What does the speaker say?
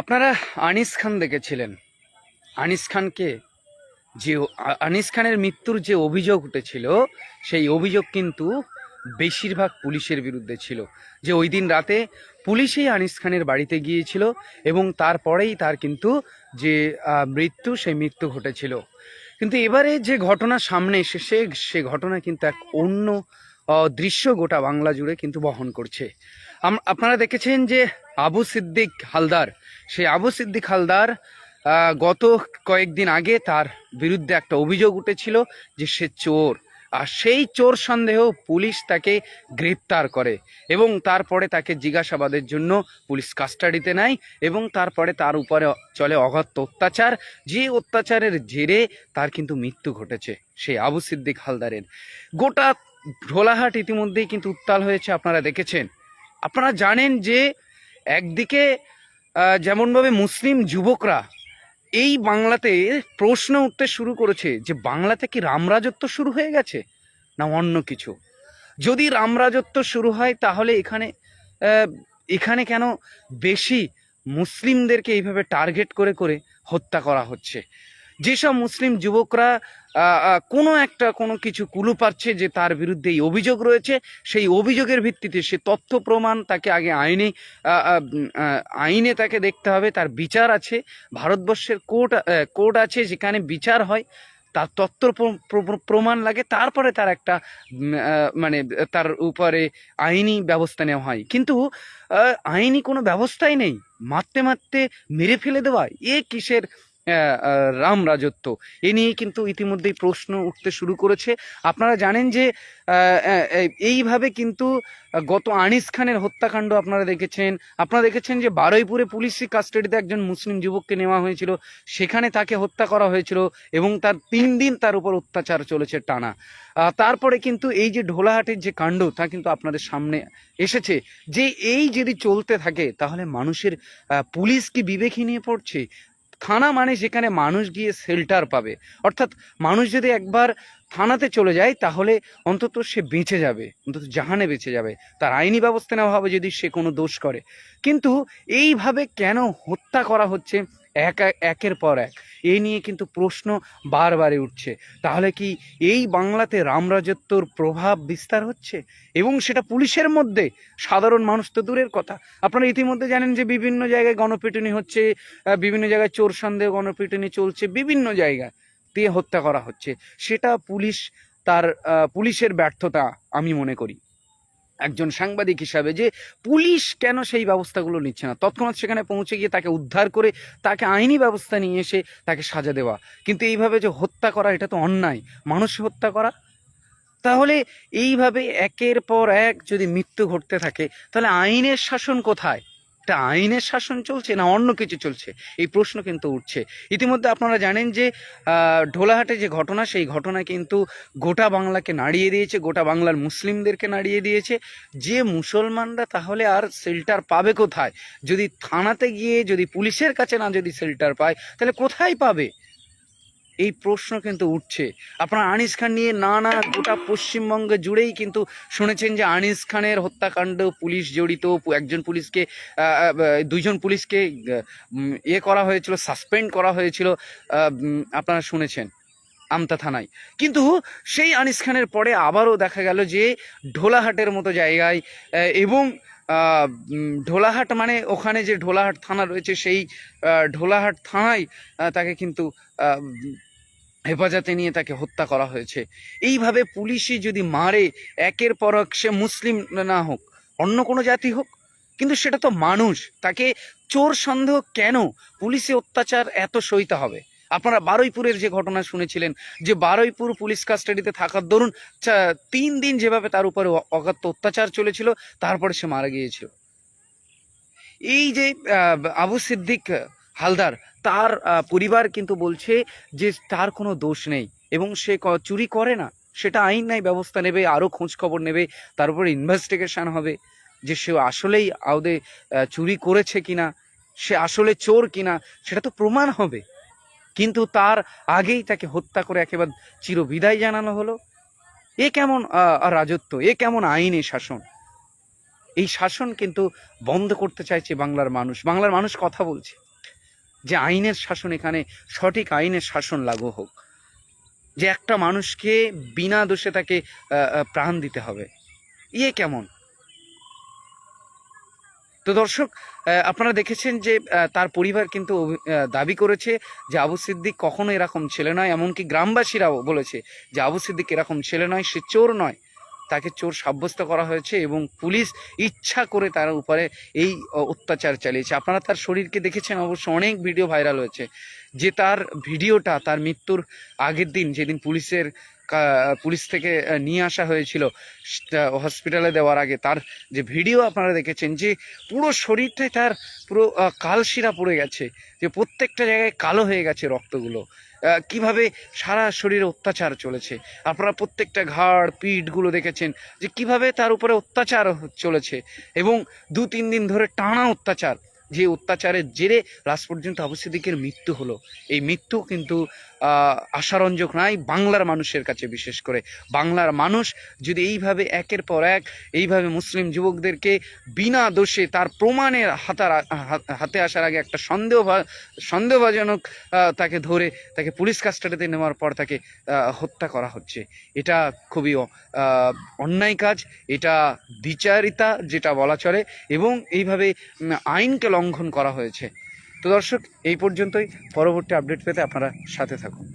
আপনারা আনিস খান দেখেছিলেন? আনিস খানকে যে আনিস খানের মৃত্যুর যে অভিযোগ উঠেছিল, সেই অভিযোগ কিন্তু বেশিরভাগ পুলিশের বিরুদ্ধে ছিল। যে ওই দিন রাতে পুলিশই আনিস খানের বাড়িতে গিয়েছিল এবং তারপরেই তার কিন্তু যে মৃত্যু, সেই মৃত্যু ঘটেছিল। কিন্তু এবারে যে ঘটনা সামনে এসেছে, সে ঘটনা কিন্তু এক অন্য দৃশ্য গোটা বাংলা জুড়ে কিন্তু বহন করছে। আপনারা দেখেছেন যে আবু সিদ্দিক হালদার সেই আবু সিদ্দিক হালদার গত কয়েকদিন আগে তার বিরুদ্ধে একটা অভিযোগ উঠেছিল যে সে চোর। আর সেই চোর সন্দেহ পুলিশ তাকে গ্রেপ্তার করে এবং তারপরে তাকে জিজ্ঞাসাবাদের জন্য পুলিশ কাস্টাডিতে নেয় এবং তারপরে তার উপরে চলে অগত্য অত্যাচার। যে অত্যাচারের জেরে তার কিন্তু মৃত্যু ঘটেছে সেই আবু সিদ্দিক হালদারের। গোটা ঢোলাহাট ইতিমধ্যেই কিন্তু উত্তাল হয়েছে, আপনারা দেখেছেন। আপনারা জানেন যে একদিকে যেমনভাবে মুসলিম যুবকরা এই বাংলাতে প্রশ্ন উঠতে শুরু করেছে যে বাংলাতে কি রামরাজত্ব শুরু হয়ে গেছে না অন্য কিছু? যদি রামরাজত্ব শুরু হয় তাহলে এখানে এখানে কেন বেশি মুসলিমদেরকে এইভাবে টার্গেট করে করে হত্যা করা হচ্ছে? যেসব মুসলিম যুবকরা কোনো একটা কোনো কিছু কুলু পাচ্ছে যে তার বিরুদ্ধে এই অভিযোগ রয়েছে, সেই অভিযোগের ভিত্তিতে সে তথ্য প্রমাণ তাকে আগে আইনে আইনে তাকে দেখতে হবে। তার বিচার আছে, ভারতবর্ষের কোর্ট কোর্ট আছে যেখানে বিচার হয়, তার তথ্য প্র- প্র- প্রমাণ লাগে, তারপরে তার একটা মানে তার উপরে আইনি ব্যবস্থা নেওয়া হয়। কিন্তু আইনি কোনো ব্যবস্থাই নেই। মারতে মারতে মেরে ফেলে দেওয়া, এ কিসের রাম রাজত্ব। এ নিয়ে কিন্তু ইতিমধ্যেই প্রশ্ন উঠতে শুরু করেছে। আপনারা জানেন যে এইভাবে কিন্তু গত আনিস খানের হত্যাকাণ্ড আপনারা দেখেছেন। আপনারা দেখেছেন যে বারুইপুরে পুলিশি কাস্টাডিতে একজন মুসলিম যুবককে নেওয়া হয়েছিল। সেখানে তাকে হত্যা করা হয়েছিল এবং তার তিন দিন তার উপর অত্যাচার চলেছে টানা। তারপরে কিন্তু এই যে ঢোলাহাটের যে কাণ্ড, তা কিন্তু আপনাদের সামনে এসেছে যে এই যদি চলতে থাকে, তাহলে মানুষের পুলিশ কি বিবেকহীন হয়ে পড়ছে? থানা মানে সেখানে মানুষ গিয়ে শেল্টার পাবে। অর্থাৎ মানুষ যদি একবার থানাতে চলে যায়, তাহলে অন্তত সে বেঁচে যাবে, অন্তত জাহানে বেঁচে যাবে। তার আইনি ব্যবস্থা নেওয়া হবে যদি সে কোনো দোষ করে। কিন্তু এইভাবে কেন হত্যা করা হচ্ছে? এক এক- একের পর এক। এই নিয়ে কিন্তু প্রশ্ন বারবারই উঠছে। তাহলে কি এই বাংলাতে রামরাজত্বর প্রভাব বিস্তার হচ্ছে? এবং সেটা পুলিশের মধ্যে? সাধারণ মানুষ তো দূরের কথা। আপনারা ইতিমধ্যে জানেন যে বিভিন্ন জায়গায় গণপিটুনি হচ্ছে বিভিন্ন জায়গায় চোর সন্দেহ গণপিটুনি চলছে, বিভিন্ন জায়গায় দিয়ে হত্যা করা হচ্ছে। সেটা পুলিশ তার পুলিশের ব্যর্থতা আমি মনে করি। একজন সাংবাদিক হিসাবে যে পুলিশ কেন সেই ব্যবস্থাগুলো নিচ্ছে না? তৎক্ষণাৎ সেখানে পৌঁছে গিয়ে তাকে উদ্ধার করে তাকে আইনি ব্যবস্থা নিয়ে এসে তাকে সাজা দেওয়া। কিন্তু এইভাবে যে হত্যা করা, এটা তো অন্যায়। মানুষ হত্যা করা? তাহলে এইভাবে একের পর এক যদি মৃত্যু ঘটতে থাকে, তাহলে আইনের শাসন কোথায়? এটা আইনের শাসন চলছে না অন্য কিছু চলছে? এই প্রশ্ন কিন্তু উঠছে। ইতিমধ্যে আপনারা জানেন যে ঢোলাহাটে যে ঘটনা, সেই ঘটনা কিন্তু গোটা বাংলাকে নাড়িয়ে দিয়েছে, গোটা বাংলার মুসলিমদেরকে নাড়িয়ে দিয়েছে। যে মুসলমানরা তাহলে আর শেল্টার পাবে কোথায়? যদি থানাতে গিয়ে যদি পুলিশের কাছে না যদি শেল্টার পায়, তাহলে কোথায় পাবে? এই প্রশ্ন কিন্তু উঠছে। আপনারা আনিস খান নিয়ে নানা গোটা পশ্চিমবঙ্গ জুড়েই কিন্তু শুনেছেন যে আনিস খানের হত্যাকাণ্ড, পুলিশ জড়িত একজন পুলিশকে দুইজন পুলিশকে ইয়ে করা হয়েছিল, সাসপেন্ড করা হয়েছিল আপনারা শুনেছেন আমতা থানায়। কিন্তু সেই আনিস খানের পরে আবারও দেখা গেল যে ঢোলাহাটের মতো জায়গায় এবং ঢোলাহাট মানে ওখানে যে ঢোলাহাট থানা রয়েছে, সেই ঢোলাহাট থানায় তাকে কিন্তু হেফাজতে নিয়ে তাকে হত্যা করা হয়েছে। এইভাবে পুলিশই যদি মারে, একের পর এক সে মুসলিম না হোক, অন্য কোনো জাতি হোক, কিন্তু সেটা তো মানুষ। তাকে চোর সন্দেহ কেন? পুলিশে অত্যাচার এত সইতে হবে। আপনারা বারুইপুরের যে ঘটনা শুনেছিলেন, যে বারুইপুর পুলিশ কাস্টাডিতে থাকার দরুন তিন দিন যেভাবে তার উপরে অগাত্য অত্যাচার চলেছিল, তারপরে সে মারা গিয়েছিল। এই যে আবু সিদ্দিক হালদার তার পরিবার কিন্তু বলছে যে তার কোনো দোষ নেই এবং সে চুরি করে না সেটা আইন নাই ব্যবস্থা নেবে আরও খবর নেবে তার উপরে ইনভেস্টিগেশন হবে যে সে আসলেই আহ, চুরি করেছে কিনা সে আসলে চোর কিনা সেটা তো প্রমাণ হবে। কিন্তু তার আগেই তাকে হত্যা করে একেবারে চিরবিদায় জানানো হলো। এ কেমন রাজত্ব? এ কেমন আইনে শাসন? এই শাসন কিন্তু বন্ধ করতে চাইছে বাংলার মানুষ। বাংলার মানুষ কথা বলছে। যে আইনের শাসন এখানে সঠিক আইনের শাসন লাগু হোক। যে একটা মানুষকে বিনা দোষে তাকে প্রাণ দিতে হবে। ইয়ে কেমন? তো দর্শক আপনারা দেখেছেন যে তার পরিবার কিন্তু দাবি করেছে যে আবু সিদ্দিক কখনো এরকম ছেলে নয়, এমনকি গ্রামবাসীরাও বলেছে যে আবু সিদ্দিক এরকম ছেলে নয়, সে চোর নয়। তাকে চোর সাব্যস্ত করা হয়েছে এবং পুলিশ ইচ্ছা করে তার উপরে এই অত্যাচার চালিয়েছে। আপনারা তার শরীরকে দেখেছেন অবশ্য অনেক ভিডিও ভাইরাল হয়েছে। যে তার ভিডিওটা তার মৃত্যুর আগের দিন, যেদিন পুলিশের পুলিশ থেকে নিয়ে আসা হয়েছিল। হসপিটালে দেওয়ার আগে তার যে ভিডিও আপনারা দেখেছেন যে পুরো শরীরটাই তার পুরো কালশিরা পড়ে গেছে। যে প্রত্যেকটা জায়গায় কালো হয়ে গেছে রক্তগুলো। কীভাবে সারা শরীরে অত্যাচার চলেছে। আপনারা প্রত্যেকটা ঘাড়, পিঠগুলো দেখেছেন যে কীভাবে তার উপরে অত্যাচার চলেছে। এবং দু, তিন দিন ধরে টানা অত্যাচার। যে অত্যাচারের জেরে লাস্ট পর্যন্ত আবু সিদ্দিকের মৃত্যু হলো। এই মৃত্যু কিন্তু আশারঞ্জক নাই, বাংলার মানুষের কাছে বিশেষ করে। বাংলার মানুষ যদি এইভাবে একের পর এক, এইভাবে মুসলিম যুবকদেরকে বিনা দোষে তার প্রমাণের হাতার হাতে আসার আগে একটা সন্দেহ সন্দেহভাজনক তাকে ধরে, তাকে পুলিশ কাস্টাডিতে নেওয়ার পর তাকে হত্যা করা হচ্ছে। এটা খুবই অন্যায় কাজ, এটা বিচারিতা যেটা বলা চলে, এবং এইভাবে আইনকে লঙ্ঘন করা হয়েছে। তো দর্শক এই পর্যন্তই। পরবর্তী আপডেট পেতে আপনারা সাথে থাকুন।